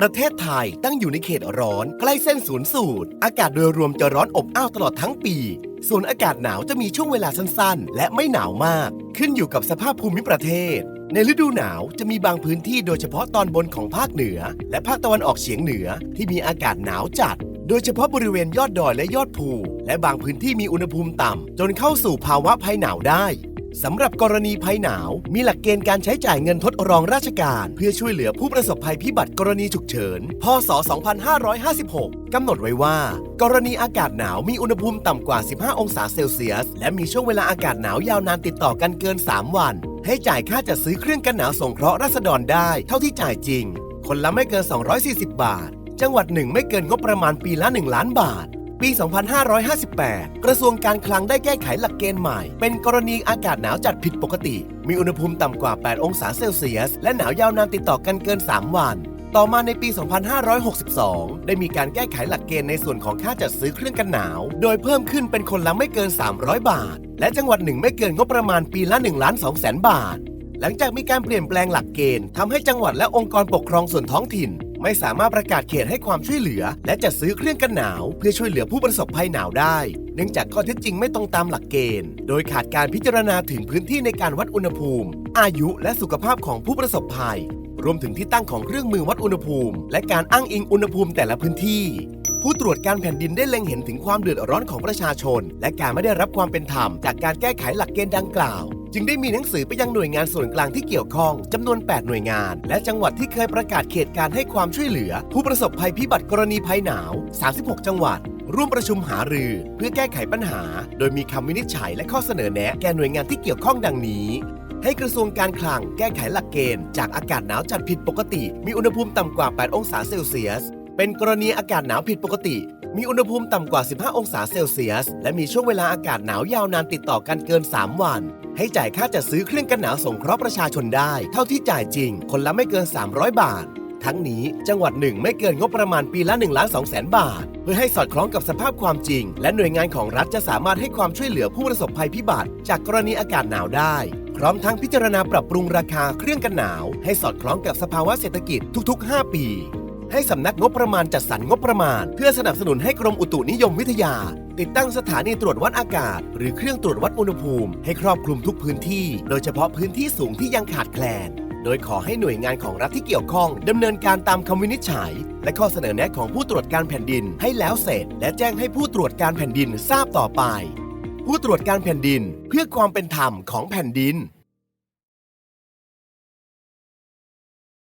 ประเทศไทยตั้งอยู่ในเขตร้อน ใกล้เส้นศูนย์สูตร อากาศโดยรวมจะร้อนอบอ้าวตลอดทั้งปี ส่วนอากาศหนาวจะมีช่วงเวลาสั้นๆ และไม่หนาวมาก ขึ้นอยู่กับสภาพภูมิประเทศ ในฤดูหนาวจะมีบางพื้นที่โดยเฉพาะตอนบนของภาคเหนือ และภาคตะวันออกเฉียงเหนือที่มีอากาศหนาวจัด โดยเฉพาะบริเวณยอดดอยและยอดภู และบางพื้นที่มีอุณหภูมิต่ำจนเข้าสู่ภาวะภัยหนาวได้ สำหรับกรณีภัยหนาว มีหลักเกณฑ์การใช้จ่ายเงินทดรองราชการ เพื่อช่วยเหลือผู้ประสบภัยพิบัติกรณีฉุกเฉิน พศ 2556 กำหนดไว้ว่า กรณีอากาศหนาวมีอุณหภูมิต่ำกว่า 15 องศาเซลเซียส และมีช่วงเวลาอากาศหนาวยาวนานติดต่อกันเกิน 3 วัน ให้จ่ายค่าจัดซื้อเครื่องกันหนาวสงเคราะห์ราษฎรได้ เท่าที่จ่ายจริง คนละไม่เกิน 240 บาท จังหวัดหนึ่งไม่เกินงบประมาณปีละ 1 ล้านบาท ปี 2558 กระทรวงการคลังได้แก้ไขหลักเกณฑ์ใหม่ เป็นกรณีอากาศหนาวจัดผิดปกติ มีอุณหภูมิต่ำกว่า 8 องศาเซลเซียส และหนาวยาวนานติดต่อกันเกิน 3 วัน ต่อมาในปี 2562 ได้มีการแก้ไขหลักเกณฑ์ในส่วนของค่าจัดซื้อเครื่องกันหนาว โดยเพิ่มขึ้นเป็นคนละไม่เกิน 300 บาท และจังหวัดหนึ่งไม่เกินงบประมาณปีละ1ล้าน2แสนบาท หลังจากมีการเปลี่ยนแปลงหลักเกณฑ์ทำให้จังหวัดและองค์กรปกครองส่วนท้องถิ่น ไม่สามารถประกาศเขตให้ความช่วยเหลือ และจัดซื้อเครื่องกันหนาว เพื่อช่วยเหลือผู้ประสบภัยหนาวได้ เนื่องจากข้อเท็จจริงไม่ตรงตามหลักเกณฑ์ โดยขาดการพิจารณาถึงพื้นที่ในการวัดอุณหภูมิ อายุและสุขภาพของผู้ประสบภัย รวมถึงที่ตั้งของเครื่องมือวัดอุณหภูมิ และการอ้างอิงอุณหภูมิแต่ละพื้นที่ผู้ตรวจการแผ่นดินได้เล็งเห็นถึงความเดือดร้อนของประชาชน และการไม่ได้รับความเป็นธรรมจากการแก้ไขหลักเกณฑ์ดังกล่าว จึงได้มีหนังสือไปยังหน่วยงานส่วนกลางที่เกี่ยวข้องจำนวน 8 หน่วยงาน และจังหวัดที่เคยประกาศเขตการให้ความช่วยเหลือ ผู้ประสบภัยพิบัติกรณีภัยหนาว 36 จังหวัด ร่วมประชุมหารือ เพื่อแก้ไขปัญหา โดยมีคำวินิจฉัยและข้อเสนอแนะแก่หน่วยงานที่เกี่ยวข้องดังนี้ให้กระทรวงการคลังแก้ไขหลักเกณฑ์ จากอากาศหนาวจัดผิดปกติ มีอุณหภูมิต่ำกว่า 8 องศาเซลเซียส เป็นกรณีอากาศหนาวผิดปกติ มีอุณหภูมิต่ำกว่า 15 องศาเซลเซียส และมีช่วงเวลาอากาศหนาวยาวนานติดต่อกันเกิน 3 วัน ให้จ่ายค่าจัดซื้อเครื่องกันหนาวสงเคราะห์ประชาชนได้ เท่าที่จ่ายจริง คนละไม่เกิน 300 บาท ทั้งนี้จังหวัดหนึ่งไม่เกินงบประมาณปีละ1ล้าน2แสนบาท เพื่อให้สอดคล้องกับสภาพความจริง และหน่วยงานของรัฐจะสามารถให้ความช่วยเหลือผู้ประสบภัยพิบัติ จากกรณีอากาศหนาวได้พร้อมทั้งพิจารณาปรับปรุงราคาเครื่องกันหนาว ให้สอดคล้องกับสภาวะเศรษฐกิจทุก ๆ 5 ปี ให้สำนักงบประมาณจัดสรรงบประมาณ เพื่อสนับสนุนให้กรมอุตุนิยมวิทยา ติดตั้งสถานีตรวจวัดอากาศ หรือเครื่องตรวจวัดอุณหภูมิ ให้ครอบคลุมทุกพื้นที่ โดยเฉพาะพื้นที่สูงที่ยังขาดแคลน โดยขอให้หน่วยงานของรัฐที่เกี่ยวข้องดำเนินการตามคำวินิจฉัย และข้อเสนอแนะของผู้ตรวจการแผ่นดินให้แล้วเสร็จ และแจ้งให้ผู้ตรวจการแผ่นดินทราบต่อไป ผู้ตรวจการแผ่นดินเพื่อความเป็นธรรมของแผ่นดิน